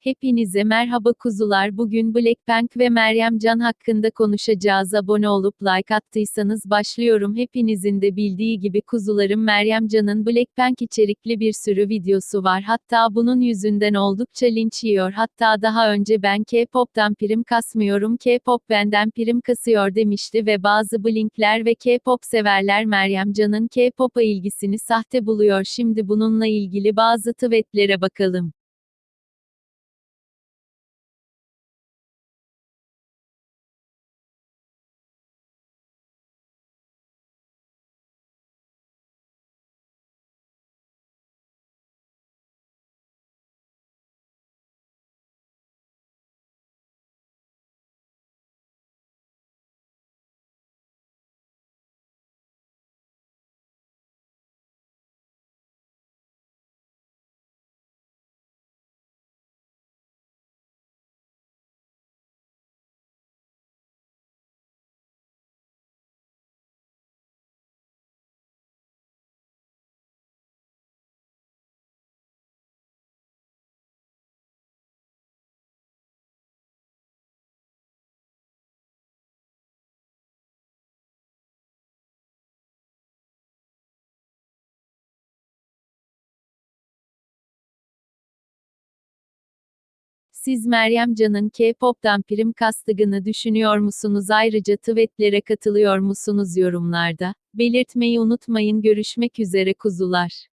Hepinize merhaba kuzular. Bugün Blackpink ve Meryem Can hakkında konuşacağız. Abone olup like attıysanız başlıyorum. Hepinizin de bildiği gibi kuzularım Meryem Can'ın Blackpink içerikli bir sürü videosu var. Hatta bunun yüzünden oldukça linç yiyor. Hatta daha önce ben K-pop'tan prim kasmıyorum. K-pop benden prim kasıyor demişti ve bazı Blinkler ve K-pop severler Meryem Can'ın K-pop'a ilgisini sahte buluyor. Şimdi bununla ilgili bazı tweetlere bakalım. Siz Meryem Can'ın K-pop'tan prim kastığını düşünüyor musunuz? Ayrıca tweetlere katılıyor musunuz yorumlarda? Belirtmeyi unutmayın. Görüşmek üzere kuzular.